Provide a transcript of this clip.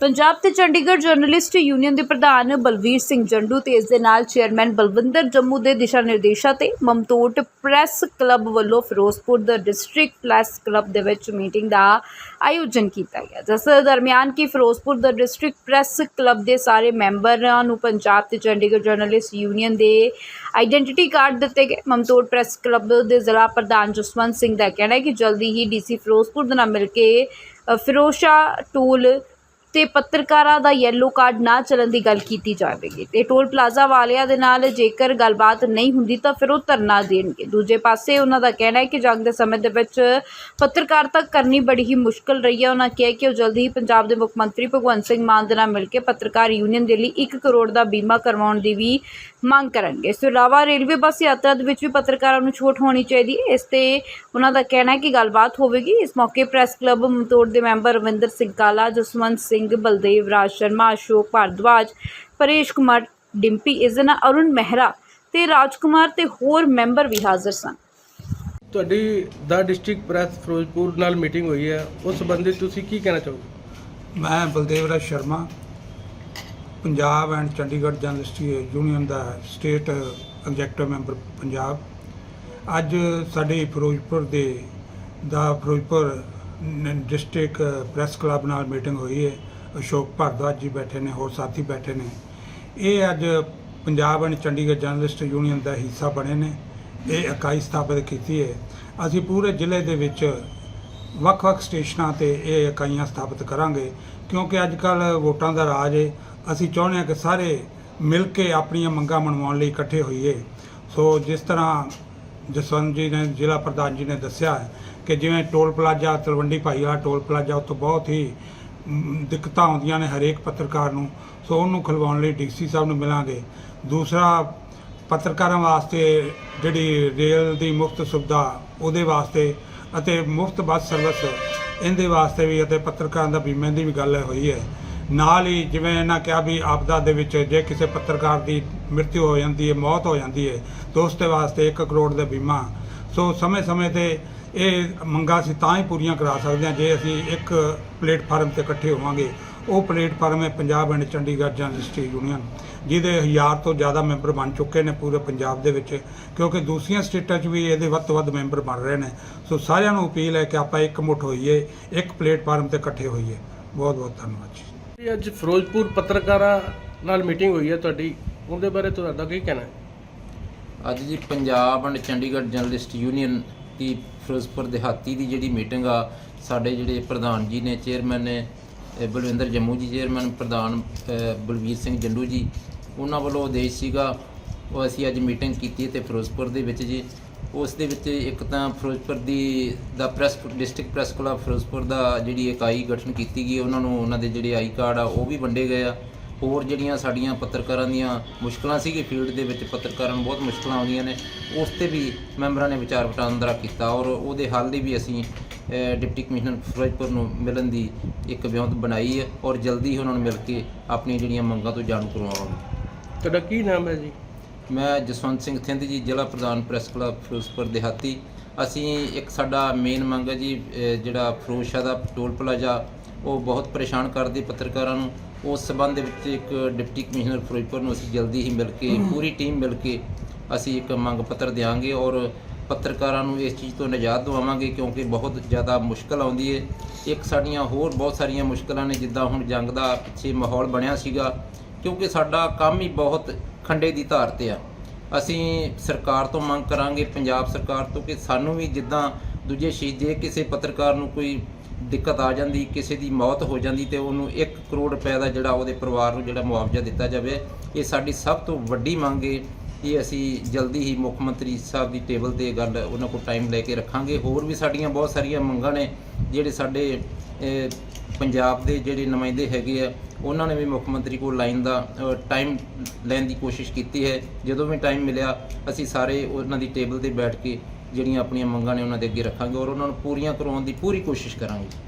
ਪੰਜਾਬ ਤੇ Chandigarh journalist union ਦੇ ਪ੍ਰਧਾਨ ਬਲਵੀਰ ਸਿੰਘ ਜੰਡੂ ਤੇ ਇਸ ਦੇ ਨਾਲ ਚੇਅਰਮੈਨ ਬਲਵਿੰਦਰ ਜੰਮੂ ਦੇ ਦਿਸ਼ਾ ਨਿਰਦੇਸ਼ਾਂ ਤੇ ਮਮਤੋਟ ਪ੍ਰੈਸ ਕਲੱਬ ਵੱਲੋਂ ਫਿਰੋਜ਼ਪੁਰ ਦਾ ਡਿਸਟ੍ਰਿਕਟ ਪ੍ਰੈਸ ਕਲੱਬ ਦੇ ਵਿੱਚ ਮੀਟਿੰਗ ਦਾ ਆਯੋਜਨ ਕੀਤਾ ਗਿਆ, ਜਿਸ ਦਰਮਿਆਨ ਕਿ ਫਿਰੋਜ਼ਪੁਰ ਦਾ ਡਿਸਟ੍ਰਿਕਟ ਪ੍ਰੈਸ ਕਲੱਬ ਦੇ ਸਾਰੇ ਮੈਂਬਰਾਂ ਨੂੰ ਪੰਜਾਬ ਤੇ ਚੰਡੀਗੜ੍ਹ ਜਰਨਲਿਸਟ ਯੂਨੀਅਨ ਦੇ ਆਈਡੈਂਟੀਟੀ ਕਾਰਡ ਦਿੱਤੇ ਗਏ। ਮਮਤੋਟ ਪ੍ਰੈਸ ਕਲੱਬ ਦੇ ਜ਼ਿਲ੍ਹਾ ਪ੍ਰਧਾਨ ਜਸਵੰਤ ਸਿੰਘ ਦਾ ਕਹਿਣਾ ਹੈ ਕਿ ਜਲਦੀ ਹੀ ਡੀਸੀ ਫਿਰੋਜ਼ਪੁਰ ਦੇ ਨਾਲ ਮਿਲ ਕੇ ਫਿਰੋਸ਼ਾ ਟੂਲ ਤੇ ਪੱਤਰਕਾਰਾਂ ਦਾ ਯੈਲੋ ਕਾਰਡ ਨਾ ਚੱਲਣ ਦੀ ਗੱਲ ਕੀਤੀ ਜਾਵੇਗੀ। ਤੇ ਟੋਲ ਪਲਾਜ਼ਾ ਵਾਲਿਆਂ ਦੇ ਨਾਲ ਜੇਕਰ ਗੱਲਬਾਤ ਨਹੀਂ ਹੁੰਦੀ ਤਾਂ ਫਿਰ ਉਹ ਧਰਨਾ ਦੇਣਗੇ। ਦੂਜੇ ਪਾਸੇ ਉਹਨਾਂ ਦਾ ਕਹਿਣਾ ਹੈ ਕਿ ਜੰਗ ਦੇ ਸਮੇਂ ਦੇ ਵਿੱਚ ਪੱਤਰਕਾਰਤਾ ਕਰਨੀ ਬੜੀ ਹੀ ਮੁਸ਼ਕਲ ਰਹੀ ਹੈ। ਉਹਨਾਂ ਕਿਹਾ ਕਿ ਉਹ ਜਲਦੀ ਹੀ ਪੰਜਾਬ ਦੇ ਮੁੱਖ ਮੰਤਰੀ ਭਗਵੰਤ ਸਿੰਘ ਮਾਨ ਦੇ ਨਾਲ ਮਿਲ ਕੇ ਪੱਤਰਕਾਰ ਯੂਨੀਅਨ ਦੇ ਲਈ 1 ਕਰੋੜ ਦਾ ਬੀਮਾ ਕਰਵਾਉਣ ਦੀ ਵੀ ਮੰਗ ਕਰਨਗੇ। ਇਸ ਤੋਂ ਇਲਾਵਾ ਰੇਲਵੇ ਬੱਸ ਯਾਤਰਾ ਦੇ ਵਿੱਚ ਵੀ ਪੱਤਰਕਾਰਾਂ ਨੂੰ ਛੋਟ ਹੋਣੀ ਚਾਹੀਦੀ ਹੈ। ਇਸ ਤੇ ਉਹਨਾਂ ਦਾ ਕਹਿਣਾ ਹੈ ਕਿ ਗੱਲਬਾਤ ਹੋਵੇਗੀ। ਇਸ ਮੌਕੇ ਪ੍ਰੈਸ ਕਲੱਬ ਮਮਤੋੜ ਦੇ ਮੈਂਬਰ ਰਵਿੰਦਰ ਸਿੰਘ ਕਾਲਾ ਜਸਵੰਤ ਸਿੰਘ ਬਲਦੇਵ ਰਾਜ ਸ਼ਰਮਾ ਅਸ਼ੋਕ ਭਾਰਦਵਾਜ ਪਰੇਸ਼ ਕੁਮਾਰ ਡਿੰਪੀ ਇਜ਼ਨਾ ਅਰੁਣ ਮਹਿਰਾ ਤੇ ਰਾਜਕੁਮਾਰ ਤੇ ਹੋਰ ਮੈਂਬਰ ਵੀ ਹਾਜ਼ਰ ਸਨ। ਤੁਹਾਡੀ ਦਾ ਡਿਸਟ੍ਰਿਕਟ ਪ੍ਰੈਸ ਫਿਰੋਜ਼ਪੁਰ ਨਾਲ ਮੀਟਿੰਗ ਹੋਈ ਹੈ। ਉਸ ਸੰਬੰਧੀ ਤੁਸੀਂ ਕੀ ਕਹਿਣਾ ਚਾਹੋਗੇ? ਮੈਂ Baldev Raj Sharma Punjab and Chandigarh journalist union the state executive member Punjab. ਅੱਜ ਸਾਡੇ ਫਿਰੋਜ਼ਪੁਰ ਦੇ, ਦਾ ਫਿਰੋਜ਼ਪੁਰ ਡਿਸਟ੍ਰਿਕਟ ਪ੍ਰੈਸ ਕਲੱਬ ਨਾਲ ਮੀਟਿੰਗ ਹੋਈ ਹੈ। ਅਸ਼ੋਕ ਭਾਰਦਵਾਜ ਜੀ ਬੈਠੇ ਨੇ, ਹੋਰ ਸਾਥੀ ਬੈਠੇ ਨੇ। ਇਹ ਅੱਜ Punjab and Chandigarh journalist union ਦਾ ਹਿੱਸਾ ਬਣੇ ਨੇ। ਇਹ ਇਕਾਈ ਸਥਾਪਿਤ ਕੀਤੀ ਹੈ। ਅਸੀਂ ਪੂਰੇ ਜ਼ਿਲ੍ਹੇ ਦੇ ਵਿੱਚ ਵੱਖ-ਵੱਖ ਸਟੇਸ਼ਨਾਂ ਤੇ ਇਹ ਇਕਾਈਆਂ ਸਥਾਪਿਤ ਕਰਾਂਗੇ, ਕਿਉਂਕਿ ਅੱਜ ਕੱਲ ਵੋਟਾਂ ਦਾ ਰਾਜ ਹੈ। ਅਸੀਂ ਚਾਹੁੰਦੇ ਹਾਂ ਕਿ ਸਾਰੇ ਮਿਲ ਕੇ ਆਪਣੀਆਂ ਮੰਗਾਂ ਮਨਵਾਉਣ ਲਈ ਇਕੱਠੇ ਹੋਈਏ। ਸੋ ਜਿਸ ਤਰ੍ਹਾਂ ਜਸਵੰਤ ਜੀ ਨੇ, ਜ਼ਿਲ੍ਹਾ ਪ੍ਰਧਾਨ ਜੀ ਨੇ ਦੱਸਿਆ ਕਿ ਜਿਵੇਂ toll plaza, Talwandi Bhaiya toll plaza ਉੱਥੇ ਬਹੁਤ ਹੀ ਦਿੱਕਤਾਂ ਆਉਂਦੀਆਂ ਨੇ ਹਰੇਕ ਪੱਤਰਕਾਰ ਨੂੰ। ਸੋ ਉਹਨੂੰ ਖਲਵਾਉਣ ਲਈ ਡੀਸੀ ਸਾਹਿਬ ਨੂੰ ਮਿਲਾਂਗੇ। ਦੂਸਰਾ, ਪੱਤਰਕਾਰਾਂ ਵਾਸਤੇ ਜਿਹੜੀ ਰੇਲ ਦੀ ਮੁਫਤ ਸੁਵਿਧਾ, ਉਹਦੇ ਵਾਸਤੇ ਅਤੇ ਮੁਫਤ ਬੱਸ ਸਰਵਿਸ, ਇਹਦੇ ਵਾਸਤੇ ਵੀ ਅਤੇ ਪੱਤਰਕਾਰਾਂ ਦਾ ਬੀਮੇ ਦੀ ਵੀ ਗੱਲ ਹੋਈ ਹੈ। ਨਾਲ ਹੀ ਜਿਵੇਂ ਇਹਨਾਂ ਕਿਹਾ ਵੀ ਆਪਦਾ ਦੇ ਵਿੱਚ ਜੇ ਕਿਸੇ ਪੱਤਰਕਾਰ ਦੀ ਮ੍ਰਿਤੂ ਹੋ ਜਾਂਦੀ ਹੈ, ਮੌਤ ਹੋ ਜਾਂਦੀ ਹੈ, ਤਾਂ ਉਸ ਦੇ ਵਾਸਤੇ 1 ਕਰੋੜ ਦਾ ਬੀਮਾ। ਸੋ ਸਮੇਂ-ਸਮੇਂ ਤੇ ਇਹ ਮੰਗਾਂ ਅਸੀਂ ਤਾਂ ਹੀ ਪੂਰੀਆਂ ਕਰਾ ਸਕਦੇ ਹਾਂ ਜੇ ਅਸੀਂ ਇੱਕ ਪਲੇਟਫਾਰਮ ਤੇ ਇਕੱਠੇ ਹੋਵਾਂਗੇ। ਉਹ ਪਲੇਟਫਾਰਮ ਹੈ Punjab and Chandigarh journalist union, ਜਿਹਦੇ ਹਜ਼ਾਰ ਤੋਂ ਜ਼ਿਆਦਾ ਮੈਂਬਰ ਬਣ ਚੁੱਕੇ ਨੇ ਪੂਰੇ ਪੰਜਾਬ ਦੇ ਵਿੱਚ, ਕਿਉਂਕਿ ਦੂਸਰੀਆਂ ਸਟੇਟਾਂ 'ਚ ਵੀ ਇਹਦੇ ਵੱਧ ਤੋਂ ਵੱਧ ਮੈਂਬਰ ਬਣ ਰਹੇ ਨੇ। ਸੋ ਸਾਰਿਆਂ ਨੂੰ ਅਪੀਲ ਹੈ ਕਿ ਆਪਾਂ ਇੱਕ ਮੁੱਠ ਹੋਈਏ, ਇੱਕ ਪਲੇਟਫਾਰਮ ਤੇ ਇਕੱਠੇ ਹੋਈਏ। ਬਹੁਤ ਬਹੁਤ ਧੰਨਵਾਦ ਜੀ। ਇਹ ਅੱਜ ਫਿਰੋਜ਼ਪੁਰ ਪੱਤਰਕਾਰਾਂ ਨਾਲ ਮੀਟਿੰਗ ਹੋਈ ਹੈ ਤੁਹਾਡੀ ਉਹਦੇ ਬਾਰੇ ਤੁਹਾਡਾ ਕੀ ਕਹਿਣਾ ਹੈ? ਅੱਜ ਜੀ Punjab and Chandigarh journalist union ਦੀ ਫਿਰੋਜ਼ਪੁਰ ਦਿਹਾਤੀ ਦੀ ਜਿਹੜੀ ਮੀਟਿੰਗ ਆ ਸਾਡੇ ਜਿਹੜੇ ਪ੍ਰਧਾਨ ਜੀ ਨੇ ਚੇਅਰਮੈਨ ਨੇ ਅ, ਬਲਵਿੰਦਰ ਜੰਮੂ ਜੀ ਚੇਅਰਮੈਨ ਪ੍ਰਧਾਨ ਅ, ਬਲਵੀਰ ਸਿੰਘ ਜੰਡੂ ਜੀ ਉਹਨਾਂ ਵੱਲੋਂ ਉਦੇਸ਼ ਸੀਗਾ ਉਹ ਅਸੀਂ ਅੱਜ ਮੀਟਿੰਗ ਕੀਤੀ ਤੇ ਫਿਰੋਜ਼ਪੁਰ ਦੇ ਵਿੱਚ ਜੀ ਉਸ ਦੇ ਵਿੱਚ ਇੱਕ ਤਾਂ ਫਿਰੋਜ਼ਪੁਰ ਦੀ ਦਾ press district press club Firozpur ਦਾ ਜਿਹੜੀ ਇਕਾਈ ਗਠਨ ਕੀਤੀ ਗਈ, ਉਹਨਾਂ ਨੂੰ ਉਹਨਾਂ ਦੇ ਜਿਹੜੇ ਆਈ ਕਾਰਡ ਆ, ਉਹ ਵੀ ਵੰਡੇ ਗਏ ਆ। ਹੋਰ ਜਿਹੜੀਆਂ ਸਾਡੀਆਂ ਪੱਤਰਕਾਰਾਂ ਦੀਆਂ ਮੁਸ਼ਕਲਾਂ ਸੀਗੀ ਫੀਲਡ ਦੇ ਵਿੱਚ, ਪੱਤਰਕਾਰਾਂ ਨੂੰ ਬਹੁਤ ਮੁਸ਼ਕਲਾਂ ਆਉਂਦੀਆਂ ਨੇ, ਉਸ ਤੇ ਵੀ ਮੈਂਬਰਾਂ ਨੇ ਵਿਚਾਰ ਵਟਾਂਦਰਾ ਕੀਤਾ ਔਰ ਉਹਦੇ ਹੱਲ ਦੀ ਵੀ ਅਸੀਂ ਡਿਪਟੀ ਕਮਿਸ਼ਨਰ ਫਿਰੋਜ਼ਪੁਰ ਨੂੰ ਮਿਲਣ ਦੀ ਇੱਕ ਵਿਉਂਤ ਬਣਾਈ ਹੈ ਔਰ ਜਲਦੀ ਹੀ ਉਹਨਾਂ ਨੂੰ ਮਿਲ ਕੇ ਆਪਣੀਆਂ ਜਿਹੜੀਆਂ ਮੰਗਾਂ ਤੋਂ ਜਾਣੂ ਕਰਵਾਵਾਂਗੇ। ਤੁਹਾਡਾ ਕੀ ਨਾਮ ਹੈ ਜੀ? ਮੈਂ ਜਸਵੰਤ ਸਿੰਘ ਥਿੰਦ ਜੀ ਜ਼ਿਲ੍ਹਾ ਪ੍ਰਧਾਨ ਪ੍ਰੈਸ ਕਲੱਬ ਫਿਰੋਜ਼ਪੁਰ ਦਿਹਾਤੀ। ਅਸੀਂ ਇੱਕ ਸਾਡਾ ਮੇਨ ਮੰਗ ਹੈ ਜੀ ਜਿਹੜਾ ਫਿਰੋਜ਼ਸ਼ਾਹ ਦਾ ਟੋਲ ਪਲਾਜ਼ਾ ਉਹ ਬਹੁਤ ਪਰੇਸ਼ਾਨ ਕਰਦੀ ਪੱਤਰਕਾਰਾਂ ਨੂੰ। ਉਸ ਸਬੰਧ ਦੇ ਵਿੱਚ ਇੱਕ ਡਿਪਟੀ ਕਮਿਸ਼ਨਰ ਫਿਰੋਜ਼ਪੁਰ ਨੂੰ ਅਸੀਂ ਜਲਦੀ ਹੀ ਮਿਲ ਕੇ ਪੂਰੀ ਟੀਮ ਮਿਲ ਕੇ ਅਸੀਂ ਇੱਕ ਮੰਗ ਪੱਤਰ ਦਿਆਂਗੇ ਔਰ ਪੱਤਰਕਾਰਾਂ ਨੂੰ ਇਸ ਚੀਜ਼ ਤੋਂ ਨਿਜਾਤ ਦਿਵਾਵਾਂਗੇ ਕਿਉਂਕਿ ਬਹੁਤ ਜ਼ਿਆਦਾ ਮੁਸ਼ਕਲ ਆਉਂਦੀ ਹੈ ਇੱਕ ਸਾਡੀਆਂ ਹੋਰ ਬਹੁਤ ਸਾਰੀਆਂ ਮੁਸ਼ਕਲਾਂ ਨੇ ਜਿੱਦਾਂ ਹੁਣ ਜੰਗ ਦਾ ਪਿੱਛੇ ਮਾਹੌਲ ਬਣਿਆ ਸੀਗਾ। ਕਿਉਂਕਿ ਸਾਡਾ ਕੰਮ ਹੀ ਬਹੁਤ ਖੰਡੇ ਦੀ ਧਾਰ ਤੇ ਆ। ਅਸੀਂ ਸਰਕਾਰ ਤੋਂ ਮੰਗ ਕਰਾਂਗੇ, ਪੰਜਾਬ ਸਰਕਾਰ ਤੋਂ, ਕਿ ਸਾਨੂੰ ਵੀ ਜਿੱਦਾਂ ਦੂਜੇ ਸ਼ਹੀਦ ਜੇ ਕਿਸੇ ਪੱਤਰਕਾਰ ਨੂੰ ਕੋਈ ਦਿੱਕਤ ਆ ਜਾਂਦੀ, ਕਿਸੇ ਦੀ ਮੌਤ ਹੋ ਜਾਂਦੀ ਤੇ ਉਹਨੂੰ 1 ਕਰੋੜ ਰੁਪਏ ਦਾ ਜਿਹੜਾ ਉਹਦੇ ਪਰਿਵਾਰ ਨੂੰ ਜਿਹੜਾ ਮੁਆਵਜ਼ਾ ਦਿੱਤਾ ਜਾਵੇ, ਇਹ ਸਾਡੀ ਸਭ ਤੋਂ ਵੱਡੀ ਮੰਗ ਹੈ ਇਹ ਅਸੀਂ ਜਲਦੀ ਹੀ ਮੁੱਖ ਮੰਤਰੀ ਸਾਹਿਬ ਦੀ ਟੇਬਲ ਤੇ ਗੱਲ ਉਹਨਾਂ ਕੋਲ ਟਾਈਮ ਲੈ ਕੇ ਰੱਖਾਂਗੇ। ਹੋਰ ਵੀ ਸਾਡੀਆਂ ਬਹੁਤ ਸਾਰੀਆਂ ਮੰਗਾਂ ਨੇ, ਜਿਹੜੇ ਸਾਡੇ ਪੰਜਾਬ ਦੇ ਜਿਹੜੇ ਨੁਮਾਇੰਦੇ ਹੈਗੇ ਆ ਉਹਨਾਂ ਨੇ ਵੀ ਮੁੱਖ ਮੰਤਰੀ ਕੋਲ ਲਾਈਨ ਦਾ ਟਾਈਮ ਲੈਣ ਦੀ ਕੋਸ਼ਿਸ਼ ਕੀਤੀ ਹੈ। ਜਦੋਂ ਵੀ ਟਾਈਮ ਮਿਲਿਆ, ਅਸੀਂ ਸਾਰੇ ਉਹਨਾਂ ਦੀ ਟੇਬਲ ਤੇ ਬੈਠ ਕੇ ਜਿਹੜੀਆਂ ਆਪਣੀਆਂ ਮੰਗਾਂ ਨੇ ਉਹਨਾਂ ਦੇ ਅੱਗੇ ਰੱਖਾਂਗੇ ਔਰ ਉਹਨਾਂ ਨੂੰ ਪੂਰੀਆਂ ਕਰਵਾਉਣ ਦੀ ਪੂਰੀ ਕੋਸ਼ਿਸ਼ ਕਰਾਂਗੇ।